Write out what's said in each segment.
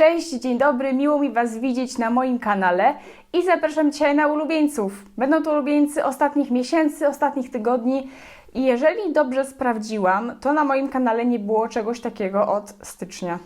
Cześć, dzień dobry, miło mi Was widzieć na moim kanale i zapraszam dzisiaj na ulubieńców. Będą to ulubieńcy ostatnich miesięcy, ostatnich tygodni i jeżeli dobrze sprawdziłam, to na moim kanale nie było czegoś takiego od stycznia.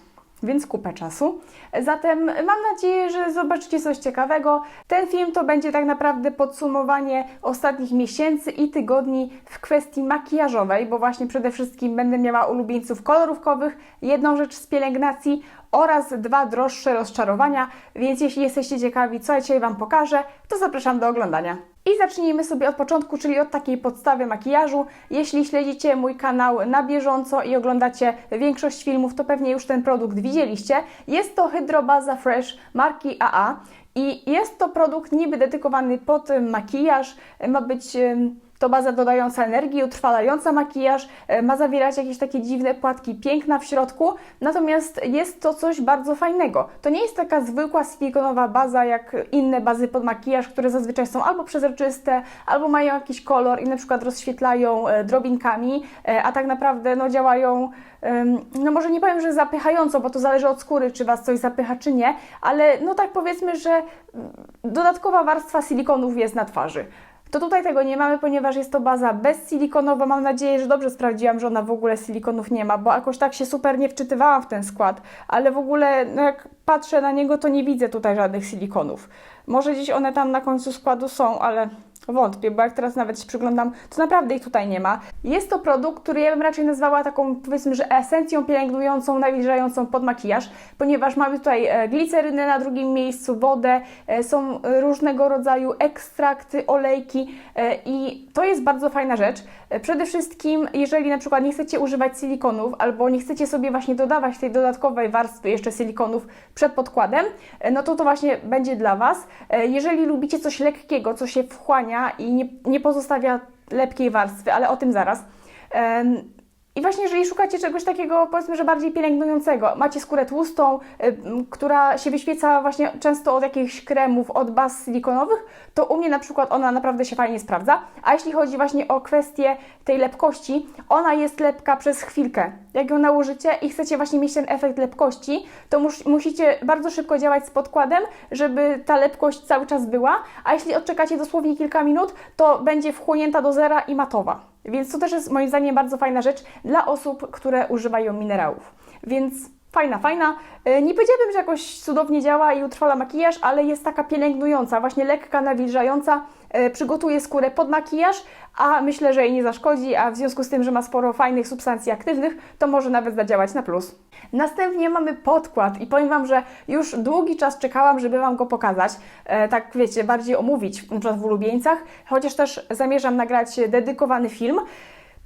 Więc kupę czasu. Zatem mam nadzieję, że zobaczycie coś ciekawego. Ten film to będzie tak naprawdę podsumowanie ostatnich miesięcy i tygodni w kwestii makijażowej, bo właśnie przede wszystkim będę miała ulubieńców kolorówkowych, jedną rzecz z pielęgnacji oraz dwa droższe rozczarowania, więc jeśli jesteście ciekawi, co ja dzisiaj Wam pokażę, to zapraszam do oglądania. I zacznijmy sobie od początku, czyli od takiej podstawy makijażu. Jeśli śledzicie mój kanał na bieżąco i oglądacie większość filmów, to pewnie już ten produkt widzieliście. Jest to Hydrobaza Fresh marki AA i jest to produkt niby dedykowany pod makijaż. Ma być to baza dodająca energii, utrwalająca makijaż, e, ma zawierać jakieś takie dziwne płatki piękna w środku, natomiast jest to coś bardzo fajnego. To nie jest taka zwykła silikonowa baza jak inne bazy pod makijaż, które zazwyczaj są albo przezroczyste, albo mają jakiś kolor i na przykład rozświetlają e, drobinkami, e, a tak naprawdę no, działają no może nie powiem, że zapychająco, bo to zależy od skóry, czy Was coś zapycha, czy nie, ale no tak powiedzmy, że mm, dodatkowa warstwa silikonów jest na twarzy. To tutaj tego nie mamy, ponieważ jest to baza bezsilikonowa. Mam nadzieję, że dobrze sprawdziłam, że ona w ogóle silikonów nie ma, bo jakoś tak się super nie wczytywałam w ten skład, ale w ogóle no jak patrzę na niego, to nie widzę tutaj żadnych silikonów. Może gdzieś one tam na końcu składu są, ale Wątpię, bo jak teraz nawet się przyglądam, to naprawdę ich tutaj nie ma. Jest to produkt, który ja bym raczej nazwała taką, powiedzmy, że esencją pielęgnującą, nawilżającą pod makijaż, ponieważ mamy tutaj e, glicerynę na drugim miejscu, wodę, e, są różnego rodzaju ekstrakty, olejki e, i to jest bardzo fajna rzecz. Przede wszystkim, jeżeli na przykład nie chcecie używać silikonów albo nie chcecie sobie właśnie dodawać tej dodatkowej warstwy jeszcze silikonów przed podkładem, no to to właśnie będzie dla Was. Jeżeli lubicie coś lekkiego, co się wchłania i nie, nie pozostawia lepkiej warstwy, ale o tym zaraz. I właśnie jeżeli szukacie czegoś takiego, powiedzmy, że bardziej pielęgnującego, macie skórę tłustą, y, która się wyświeca właśnie często od jakichś kremów, od baz silikonowych, to u mnie na przykład ona naprawdę się fajnie sprawdza. A jeśli chodzi właśnie o kwestię tej lepkości, ona jest lepka przez chwilkę. Jak ją nałożycie i chcecie właśnie mieć ten efekt lepkości, to mus, musicie bardzo szybko działać z podkładem, żeby ta lepkość cały czas była, a jeśli odczekacie dosłownie kilka minut, to będzie wchłonięta do zera i matowa. Więc to też jest moim zdaniem bardzo fajna rzecz dla osób, które używają minerałów. Więc fajna, fajna. E, Nie powiedziałabym, że jakoś cudownie działa i utrwala makijaż, ale jest taka pielęgnująca, właśnie lekka, nawilżająca, przygotuje skórę pod makijaż, a myślę, że jej nie zaszkodzi, a w związku z tym, że ma sporo fajnych substancji aktywnych, to może nawet zadziałać na plus. Następnie mamy podkład i powiem Wam, że już długi czas czekałam, żeby Wam go pokazać, e, tak wiecie, bardziej omówić, na przykład w ulubieńcach, chociaż też zamierzam nagrać dedykowany film.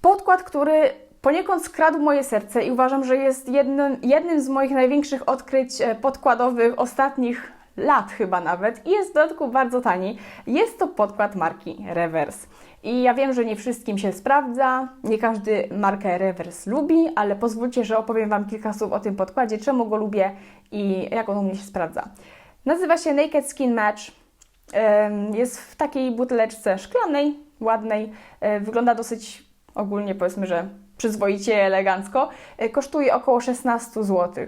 Podkład, który poniekąd skradł moje serce i uważam, że jest jednym, jednym z moich największych odkryć e, podkładowych ostatnich lat chyba nawet i jest w dodatku bardzo tani. Jest to podkład marki Reverse. I ja wiem, że nie wszystkim się sprawdza, nie każdy markę Reverse lubi, ale pozwólcie, że opowiem Wam kilka słów o tym podkładzie, czemu go lubię i jak on u mnie się sprawdza. Nazywa się Naked Skin Match. Jest w takiej buteleczce szklanej, ładnej. E, Wygląda dosyć ogólnie powiedzmy, że przyzwoicie, elegancko. E, Kosztuje około 16 zł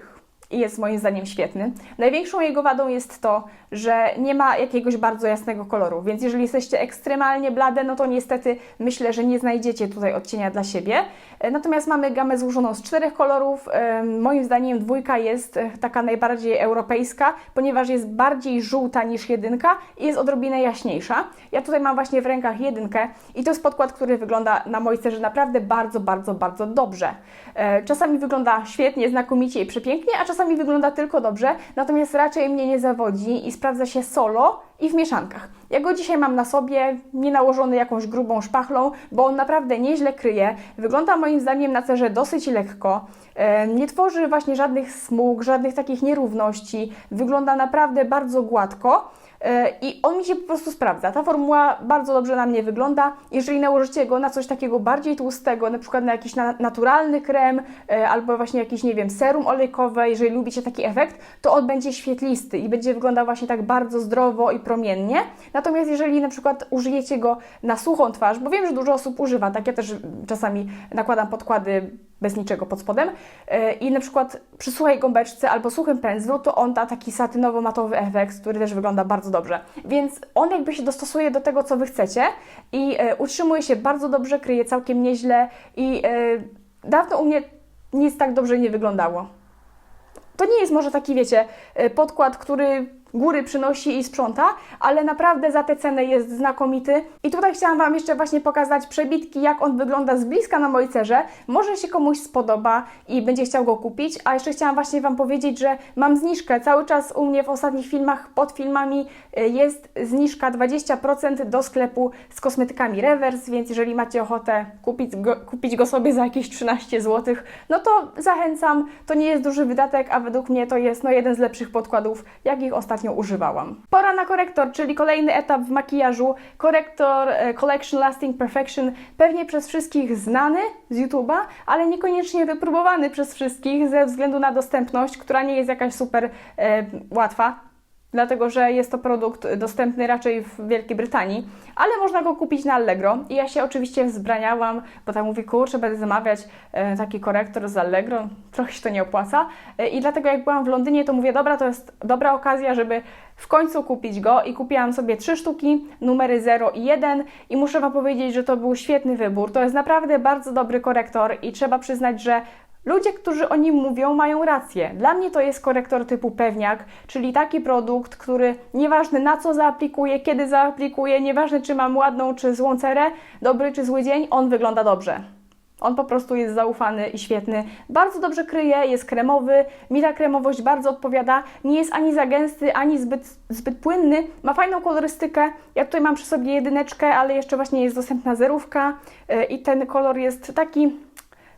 i jest moim zdaniem świetny. Największą jego wadą jest to, że nie ma jakiegoś bardzo jasnego koloru, więc jeżeli jesteście ekstremalnie blade, no to niestety myślę, że nie znajdziecie tutaj odcienia dla siebie. E, Natomiast mamy gamę złożoną z czterech kolorów. Moim zdaniem dwójka jest e, taka najbardziej europejska, ponieważ jest bardziej żółta niż jedynka i jest odrobinę jaśniejsza. Ja tutaj mam właśnie w rękach jedynkę i to jest podkład, który wygląda na mojej cerze naprawdę bardzo, bardzo, bardzo dobrze. E, Czasami wygląda świetnie, znakomicie i przepięknie, a czasami wygląda tylko dobrze, natomiast raczej mnie nie zawodzi i sprawdza się solo i w mieszankach. Ja go dzisiaj mam na sobie, nie nałożony jakąś grubą szpachlą, bo on naprawdę nieźle kryje. Wygląda moim zdaniem na cerze dosyć lekko. E, Nie tworzy właśnie żadnych smug, żadnych takich nierówności. Wygląda naprawdę bardzo gładko. E, I on mi się po prostu sprawdza. Ta formuła bardzo dobrze na mnie wygląda. Jeżeli nałożycie go na coś takiego bardziej tłustego, na przykład na jakiś na, naturalny krem, e, albo właśnie jakiś, nie wiem, serum olejkowe, jeżeli lubicie taki efekt, to on będzie świetlisty i będzie wyglądał właśnie tak bardzo zdrowo i promiennie. Natomiast jeżeli na przykład użyjecie go na suchą twarz, bo wiem, że dużo osób używa, tak ja też czasami nakładam podkłady bez niczego pod spodem e, i na przykład przy suchej gąbeczce albo suchym pędzlu, to on da taki satynowo-matowy efekt, który też wygląda bardzo dobrze. Więc on jakby się dostosuje do tego, co Wy chcecie i e, utrzymuje się bardzo dobrze, kryje całkiem nieźle i e, dawno u mnie nic tak dobrze nie wyglądało. To nie jest może taki, wiecie, podkład, który góry przynosi i sprząta, ale naprawdę za tę cenę jest znakomity. I tutaj chciałam Wam jeszcze właśnie pokazać przebitki, jak on wygląda z bliska na mojej cerze. Może się komuś spodoba i będzie chciał go kupić, a jeszcze chciałam właśnie Wam powiedzieć, że mam zniżkę. Cały czas u mnie w ostatnich filmach, pod filmami y, jest zniżka 20% do sklepu z kosmetykami Reverse, więc jeżeli macie ochotę kupić go, kupić go sobie za jakieś 13 zł, no to zachęcam. To nie jest duży wydatek, a według mnie to jest no, jeden z lepszych podkładów, jakich ostatnio używałam. Pora na korektor, czyli kolejny etap w makijażu. Korektor e, Collection Lasting Perfection, pewnie przez wszystkich znany z YouTube'a, ale niekoniecznie wypróbowany przez wszystkich ze względu na dostępność, która nie jest jakaś super e, łatwa dlatego że jest to produkt dostępny raczej w Wielkiej Brytanii, ale można go kupić na Allegro. I ja się oczywiście wzbraniałam, bo tam mówię, kurczę, będę zamawiać e, taki korektor z Allegro, trochę się to nie opłaca. E, I dlatego jak byłam w Londynie, to mówię, dobra, to jest dobra okazja, żeby w końcu kupić go i kupiłam sobie trzy sztuki, numery 0 i 1 i muszę Wam powiedzieć, że to był świetny wybór. To jest naprawdę bardzo dobry korektor i trzeba przyznać, że Ludzie, którzy o nim mówią, mają rację. Dla mnie to jest korektor typu pewniak, czyli taki produkt, który nieważne na co zaaplikuję, kiedy zaaplikuję, nieważne czy mam ładną czy złą cerę, dobry czy zły dzień, on wygląda dobrze. On po prostu jest zaufany i świetny. Bardzo dobrze kryje, jest kremowy. Mi ta kremowość bardzo odpowiada. Nie jest ani za gęsty, ani zbyt, zbyt płynny. Ma fajną kolorystykę. Ja tutaj mam przy sobie jedyneczkę, ale jeszcze właśnie jest dostępna zerówka yy, i ten kolor jest taki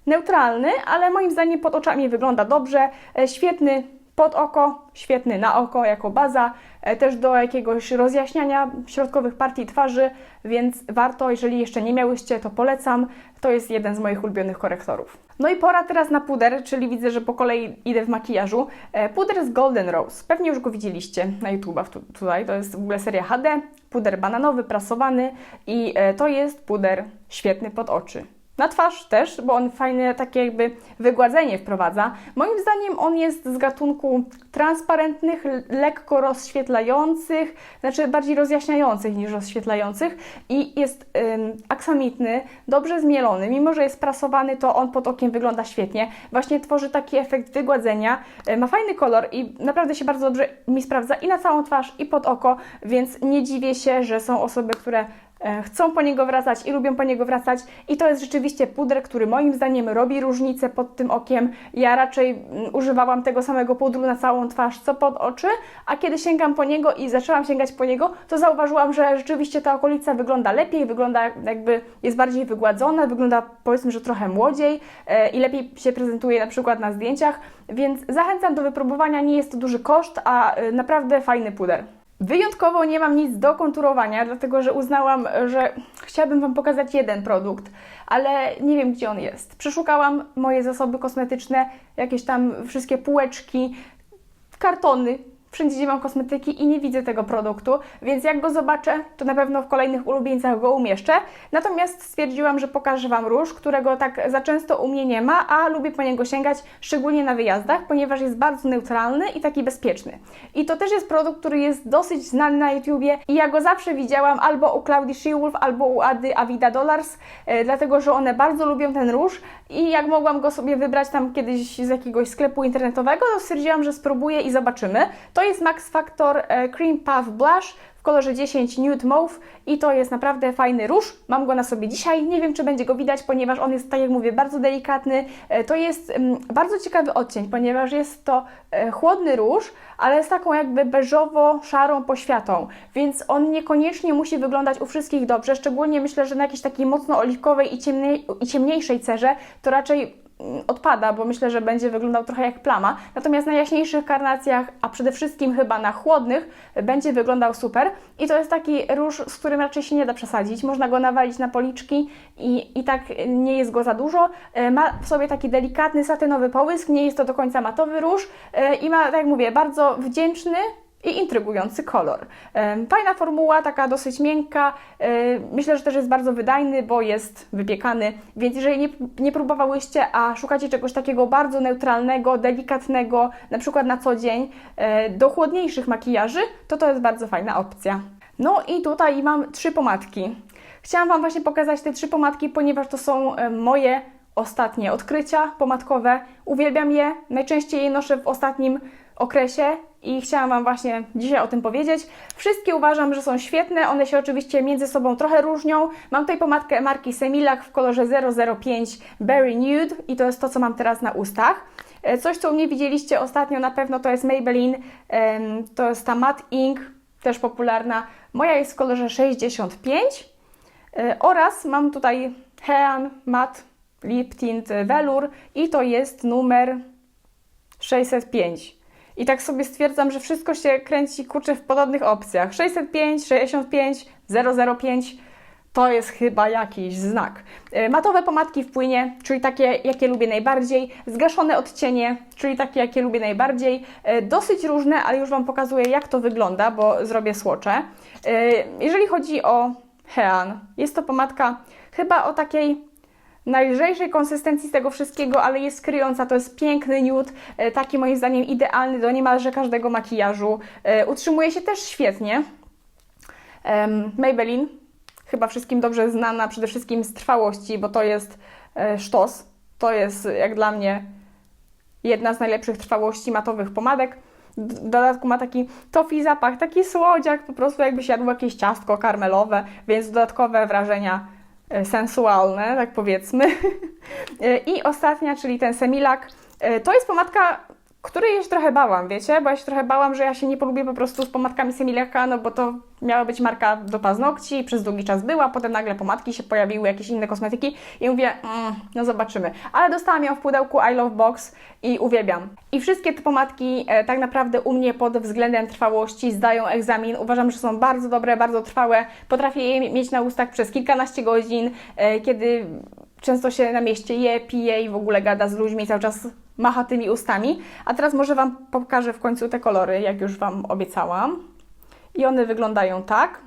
neutralny, ale moim zdaniem pod oczami wygląda dobrze. E, świetny pod oko, świetny na oko jako baza, e, też do jakiegoś rozjaśniania środkowych partii twarzy, więc warto, jeżeli jeszcze nie miałyście, to polecam. To jest jeden z moich ulubionych korektorów. No i pora teraz na puder, czyli widzę, że po kolei idę w makijażu. E, puder z Golden Rose. Pewnie już go widzieliście na YouTubach tutaj. To jest w ogóle seria HD. Puder bananowy, prasowany i to jest puder świetny pod oczy. Na twarz też, bo on fajne takie jakby wygładzenie wprowadza. Moim zdaniem on jest z gatunku transparentnych, lekko rozświetlających, znaczy bardziej rozjaśniających niż rozświetlających i jest ym, aksamitny, dobrze zmielony. Mimo, że jest prasowany, to on pod okiem wygląda świetnie. Właśnie tworzy taki efekt wygładzenia. Yy, ma fajny kolor i naprawdę się bardzo dobrze mi sprawdza i na całą twarz, i pod oko, więc nie dziwię się, że są osoby, które chcą po niego wracać i lubią po niego wracać. I to jest rzeczywiście puder, który moim zdaniem robi różnicę pod tym okiem. Ja raczej mm, używałam tego samego pudru na całą twarz, co pod oczy, a kiedy sięgam po niego i zaczęłam sięgać po niego, to zauważyłam, że rzeczywiście ta okolica wygląda lepiej, wygląda jakby jest bardziej wygładzona, wygląda powiedzmy, że trochę młodziej e, i lepiej się prezentuje na przykład na zdjęciach, więc zachęcam do wypróbowania. Nie jest to duży koszt, a e, naprawdę fajny puder. Wyjątkowo nie mam nic do konturowania, dlatego że uznałam, że chciałabym Wam pokazać jeden produkt, ale nie wiem gdzie on jest. Przeszukałam moje zasoby kosmetyczne, jakieś tam wszystkie półeczki, kartony, wszędzie gdzie mam kosmetyki i nie widzę tego produktu, więc jak go zobaczę, to na pewno w kolejnych ulubieńcach go umieszczę. Natomiast stwierdziłam, że pokażę Wam róż, którego tak za często u mnie nie ma, a lubię po niego sięgać, szczególnie na wyjazdach, ponieważ jest bardzo neutralny i taki bezpieczny. I to też jest produkt, który jest dosyć znany na YouTubie i ja go zawsze widziałam albo u Claudii Shewolf, albo u Ady Avida Dollars, e, dlatego że one bardzo lubią ten róż i jak mogłam go sobie wybrać tam kiedyś z jakiegoś sklepu internetowego, to stwierdziłam, że spróbuję i zobaczymy. To to jest Max Factor e, Cream Puff Blush kolorze 10 Nude Mauve i to jest naprawdę fajny róż. Mam go na sobie dzisiaj. Nie wiem, czy będzie go widać, ponieważ on jest, tak jak mówię, bardzo delikatny. E, to jest mm, bardzo ciekawy odcień, ponieważ jest to e, chłodny róż, ale z taką jakby beżowo-szarą poświatą, więc on niekoniecznie musi wyglądać u wszystkich dobrze. Szczególnie myślę, że na jakiejś takiej mocno oliwkowej i, i ciemniejszej cerze to raczej odpada, bo myślę, że będzie wyglądał trochę jak plama. Natomiast na jaśniejszych karnacjach, a przede wszystkim chyba na chłodnych, będzie wyglądał super. I to jest taki róż, z którym raczej się nie da przesadzić. Można go nawalić na policzki i, i tak nie jest go za dużo. E, ma w sobie taki delikatny satynowy połysk, nie jest to do końca matowy róż e, i ma, tak jak mówię, bardzo wdzięczny i intrygujący kolor. Fajna formuła, taka dosyć miękka. E, Myślę, że też jest bardzo wydajny, bo jest wypiekany, więc jeżeli nie, nie próbowałyście, a szukacie czegoś takiego bardzo neutralnego, delikatnego, na przykład na co dzień, e, do chłodniejszych makijaży, to to jest bardzo fajna opcja. No i tutaj mam trzy pomadki. Chciałam Wam właśnie pokazać te trzy pomadki, ponieważ to są e, moje ostatnie odkrycia pomadkowe. Uwielbiam je, najczęściej je noszę w ostatnim okresie i chciałam Wam właśnie dzisiaj o tym powiedzieć. Wszystkie uważam, że są świetne, one się oczywiście między sobą trochę różnią. Mam tutaj pomadkę marki Semilac w kolorze 005 Berry Nude i to jest to, co mam teraz na ustach. E, Coś, co u mnie widzieliście ostatnio na pewno to jest Maybelline, to jest ta Matte Ink, też popularna. Moja jest w kolorze 65 e, oraz mam tutaj Hean Matte Lip Tint Velour i to jest numer 605. I tak sobie stwierdzam, że wszystko się kręci kurczę w podobnych opcjach. 605, 65, 005 to jest chyba jakiś znak. E, Matowe pomadki w płynie, czyli takie, jakie lubię najbardziej. Zgaszone odcienie, czyli takie, jakie lubię najbardziej. E, Dosyć różne, ale już Wam pokazuję, jak to wygląda, bo zrobię słocze. E, Jeżeli chodzi o Hean, jest to pomadka chyba o takiej najlżejszej konsystencji z tego wszystkiego, ale jest kryjąca. To jest piękny nude, taki moim zdaniem idealny do niemalże każdego makijażu. E, Utrzymuje się też świetnie. Maybelline, chyba wszystkim dobrze znana, przede wszystkim z trwałości, bo to jest e, sztos. To jest jak dla mnie jedna z najlepszych trwałości matowych pomadek. W dodatku ma taki tofi zapach, taki słodziak, po prostu jakby się jadło jakieś ciastko karmelowe, więc dodatkowe wrażenia sensualne, tak powiedzmy. E, I ostatnia, czyli ten semilak. E, To jest pomadka, której ja się trochę bałam, wiecie? Bo ja się trochę bałam, że ja się nie polubię po prostu z pomadkami semilaka, no bo to miała być marka do paznokci i przez długi czas była, potem nagle pomadki się pojawiły, jakieś inne kosmetyki i mówię, mm, no zobaczymy. Ale dostałam ją w pudełku I Love Box i uwielbiam. I wszystkie te pomadki e, tak naprawdę u mnie pod względem trwałości zdają egzamin. Uważam, że są bardzo dobre, bardzo trwałe. Potrafię je mieć na ustach przez kilkanaście godzin, e, kiedy często się na mieście je, pije i w ogóle gada z ludźmi, cały czas macha tymi ustami. A teraz może Wam pokażę w końcu te kolory, jak już Wam obiecałam. I one wyglądają tak.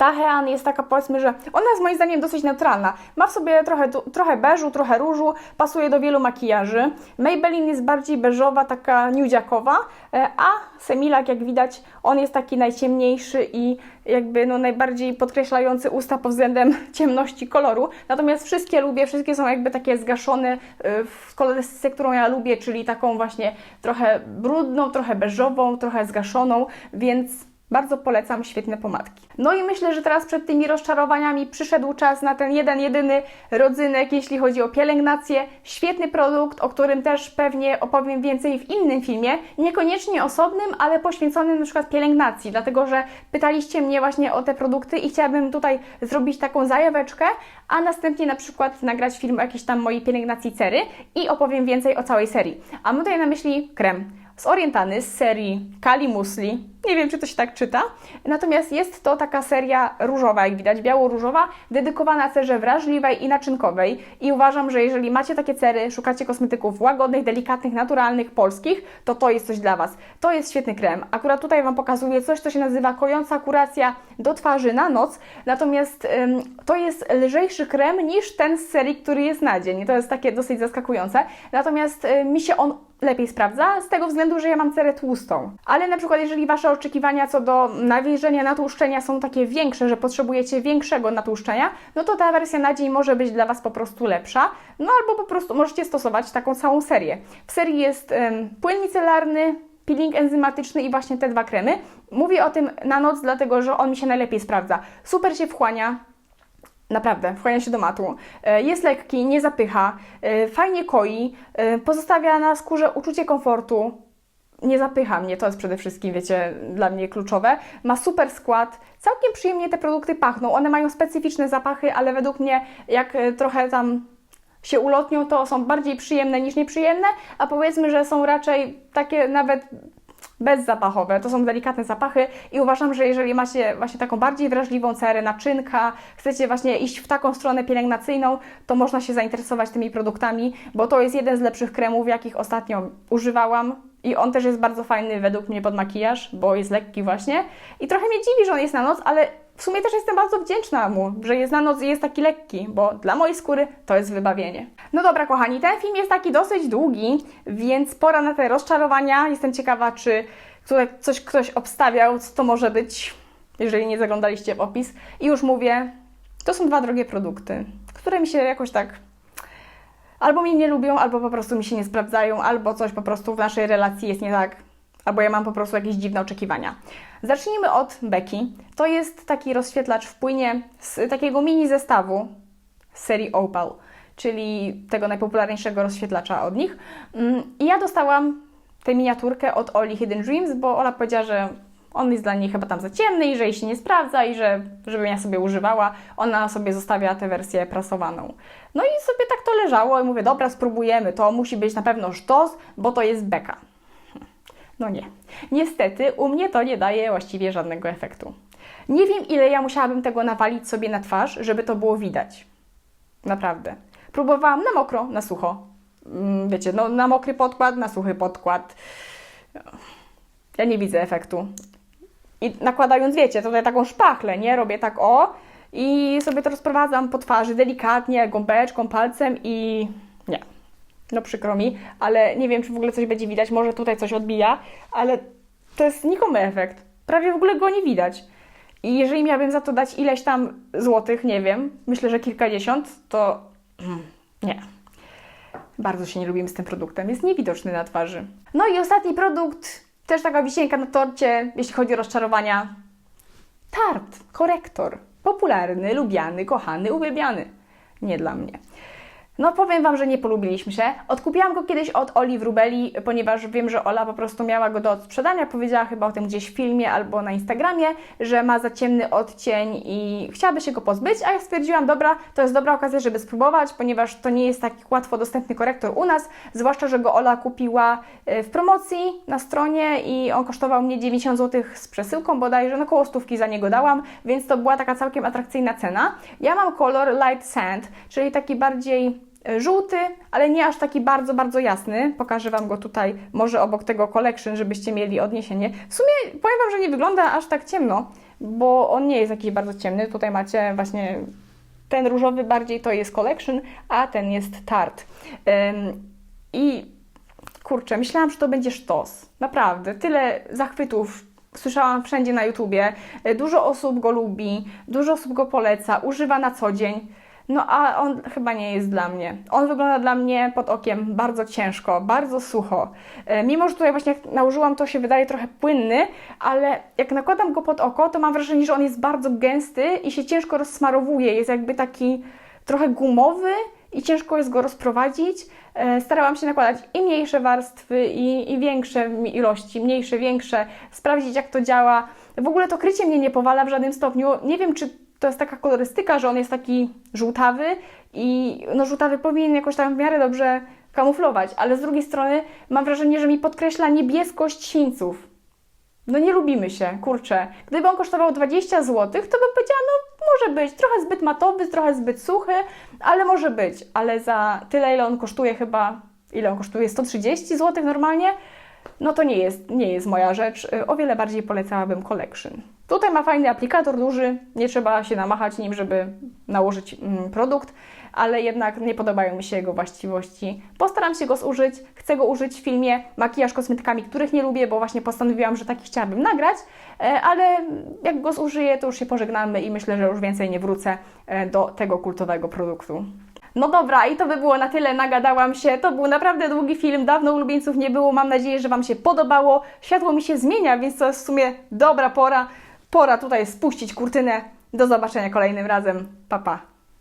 Ta Hean jest taka, powiedzmy, że ona jest moim zdaniem dosyć neutralna. Ma w sobie trochę, trochę beżu, trochę różu, pasuje do wielu makijaży. Maybelline jest bardziej beżowa, taka nudziakowa, e, a Semilac, jak widać, on jest taki najciemniejszy i jakby no, najbardziej podkreślający usta pod względem ciemności koloru. Natomiast wszystkie lubię, wszystkie są jakby takie zgaszone e, w kolorystyce, którą ja lubię, czyli taką właśnie trochę brudną, trochę beżową, trochę zgaszoną, więc bardzo polecam świetne pomadki. No i myślę, że teraz przed tymi rozczarowaniami przyszedł czas na ten jeden, jedyny rodzynek, jeśli chodzi o pielęgnację. Świetny produkt, o którym też pewnie opowiem więcej w innym filmie, niekoniecznie osobnym, ale poświęconym na przykład pielęgnacji, dlatego że pytaliście mnie właśnie o te produkty i chciałabym tutaj zrobić taką zajaweczkę, a następnie na przykład nagrać film o jakiejś tam mojej pielęgnacji cery i opowiem więcej o całej serii. A mam tutaj na myśli krem z Orientany z serii Kali Musli. Nie wiem, czy to się tak czyta. Natomiast jest to taka seria różowa, jak widać, biało-różowa, dedykowana cerze wrażliwej i naczynkowej. I uważam, że jeżeli macie takie cery, szukacie kosmetyków łagodnych, delikatnych, naturalnych, polskich, to to jest coś dla Was. To jest świetny krem. Akurat tutaj Wam pokazuję coś, co się nazywa kojąca kuracja do twarzy na noc. Natomiast ym, to jest lżejszy krem niż ten z serii, który jest na dzień. To jest takie dosyć zaskakujące. Natomiast mi się on lepiej sprawdza z tego względu, że ja mam cerę tłustą. Ale na przykład jeżeli Oczekiwania co do nawilżenia, natłuszczenia są takie większe, że potrzebujecie większego natłuszczenia, no to ta wersja na dzień może być dla Was po prostu lepsza, no albo po prostu możecie stosować taką całą serię. W serii jest ym, płyn micelarny, peeling enzymatyczny i właśnie te dwa kremy. Mówię o tym na noc, dlatego że on mi się najlepiej sprawdza. Super się wchłania, Naprawdę, wchłania się do matu. E, Jest lekki, nie zapycha, e, fajnie koi, e, pozostawia na skórze uczucie komfortu. Nie zapycha mnie, to jest przede wszystkim, wiecie, dla mnie kluczowe. Ma super skład, całkiem przyjemnie te produkty pachną. One mają specyficzne zapachy, ale według mnie, jak e, trochę tam się ulotnią, to są bardziej przyjemne niż nieprzyjemne, a powiedzmy, że są raczej takie nawet bezzapachowe. To są delikatne zapachy i uważam, że jeżeli macie właśnie taką bardziej wrażliwą cerę, naczynka, chcecie właśnie iść w taką stronę pielęgnacyjną, to można się zainteresować tymi produktami, bo to jest jeden z lepszych kremów, jakich ostatnio używałam. I on też jest bardzo fajny według mnie pod makijaż, bo jest lekki właśnie. I trochę mnie dziwi, że on jest na noc, ale w sumie też jestem bardzo wdzięczna mu, że jest na noc i jest taki lekki, bo dla mojej skóry to jest wybawienie. No dobra, kochani, ten film jest taki dosyć długi, więc pora na te rozczarowania. Jestem ciekawa, czy tutaj coś ktoś obstawiał, co to może być, jeżeli nie zaglądaliście w opis. I już mówię, to są dwa drogie produkty, które mi się jakoś tak albo mnie nie lubią, albo po prostu mi się nie sprawdzają, albo coś po prostu w naszej relacji jest nie tak, albo ja mam po prostu jakieś dziwne oczekiwania. Zacznijmy od Becky. To jest taki rozświetlacz w płynie z takiego mini zestawu z serii Opal, czyli tego najpopularniejszego rozświetlacza od nich. Mm, I ja dostałam tę miniaturkę od Oli Hidden Dreams, bo Ola powiedziała, że on jest dla niej chyba tam za ciemny i że jej się nie sprawdza i że żebym ja sobie używała, ona sobie zostawia tę wersję prasowaną. No i sobie tak to leżało i mówię, dobra, spróbujemy, to musi być na pewno sztos, bo to jest beka. No nie. Niestety u mnie to nie daje właściwie żadnego efektu. Nie wiem, ile ja musiałabym tego nawalić sobie na twarz, żeby to było widać. Naprawdę. Próbowałam na mokro, na sucho. Mm, Wiecie, no na mokry podkład, na suchy podkład. Ja nie widzę efektu. I nakładając, wiecie, tutaj taką szpachlę, nie? Robię tak o i sobie to rozprowadzam po twarzy delikatnie, gąbeczką, palcem i nie. No przykro mi, ale nie wiem, czy w ogóle coś będzie widać. Może tutaj coś odbija, ale to jest znikomy efekt. Prawie w ogóle go nie widać. I jeżeli miałabym za to dać ileś tam złotych, nie wiem, myślę, że kilkadziesiąt, to mm, nie. Bardzo się nie lubimy z tym produktem. Jest niewidoczny na twarzy. No i ostatni produkt, też taka wisienka na torcie, jeśli chodzi o rozczarowania. Tart, korektor. Popularny, lubiany, kochany, uwielbiany. Nie dla mnie. No powiem Wam, że nie polubiliśmy się. Odkupiłam go kiedyś od Oli Wrubeli, ponieważ wiem, że Ola po prostu miała go do odsprzedania. Powiedziała chyba o tym gdzieś w filmie albo na Instagramie, że ma za ciemny odcień i chciałaby się go pozbyć, a ja stwierdziłam, dobra, to jest dobra okazja, żeby spróbować, ponieważ to nie jest taki łatwo dostępny korektor u nas, zwłaszcza, że go Ola kupiła e, w promocji na stronie i on kosztował mnie 90 zł z przesyłką bodajże, no koło stówki za niego dałam, więc to była taka całkiem atrakcyjna cena. Ja mam kolor Light Sand, czyli taki bardziej żółty, ale nie aż taki bardzo, bardzo jasny. Pokażę Wam go tutaj, może obok tego collection, żebyście mieli odniesienie. W sumie powiem Wam, że nie wygląda aż tak ciemno, bo on nie jest jakiś bardzo ciemny. Tutaj macie właśnie ten różowy bardziej to jest collection, a ten jest tart. Ym, I kurczę, myślałam, że to będzie sztos. Naprawdę, tyle zachwytów słyszałam wszędzie na YouTubie. E, Dużo osób go lubi, dużo osób go poleca, używa na co dzień. No a on chyba nie jest dla mnie. On wygląda dla mnie pod okiem bardzo ciężko, bardzo sucho. E, Mimo, że tutaj właśnie jak nałożyłam, to się wydaje trochę płynny, ale jak nakładam go pod oko, to mam wrażenie, że on jest bardzo gęsty i się ciężko rozsmarowuje. Jest jakby taki trochę gumowy i ciężko jest go rozprowadzić. E, Starałam się nakładać i mniejsze warstwy, i, i większe ilości, mniejsze, większe, sprawdzić jak to działa. W ogóle to krycie mnie nie powala w żadnym stopniu. Nie wiem, czy to jest taka kolorystyka, że on jest taki żółtawy i no żółtawy powinien jakoś tam w miarę dobrze kamuflować, ale z drugiej strony mam wrażenie, że mi podkreśla niebieskość sińców. No nie lubimy się, kurczę. Gdyby on kosztował 20 zł, to bym powiedziała, no może być, trochę zbyt matowy, trochę zbyt suchy, ale może być. Ale za tyle, ile on kosztuje chyba, ile on kosztuje, 130 zł normalnie, no to nie jest, nie jest moja rzecz. Y, O wiele bardziej polecałabym Collection. Tutaj ma fajny aplikator duży, nie trzeba się namachać nim, żeby nałożyć mm, produkt, ale jednak nie podobają mi się jego właściwości. Postaram się go zużyć, chcę go użyć w filmie makijaż kosmetykami, których nie lubię, bo właśnie postanowiłam, że taki chciałabym nagrać, e, ale jak go zużyję, to już się pożegnamy i myślę, że już więcej nie wrócę e, do tego kultowego produktu. No dobra, i to by było na tyle, nagadałam się. To był naprawdę długi film, dawno ulubieńców nie było. Mam nadzieję, że Wam się podobało. Światło mi się zmienia, więc to jest w sumie dobra pora. Pora tutaj spuścić kurtynę. Do zobaczenia kolejnym razem. Pa, pa.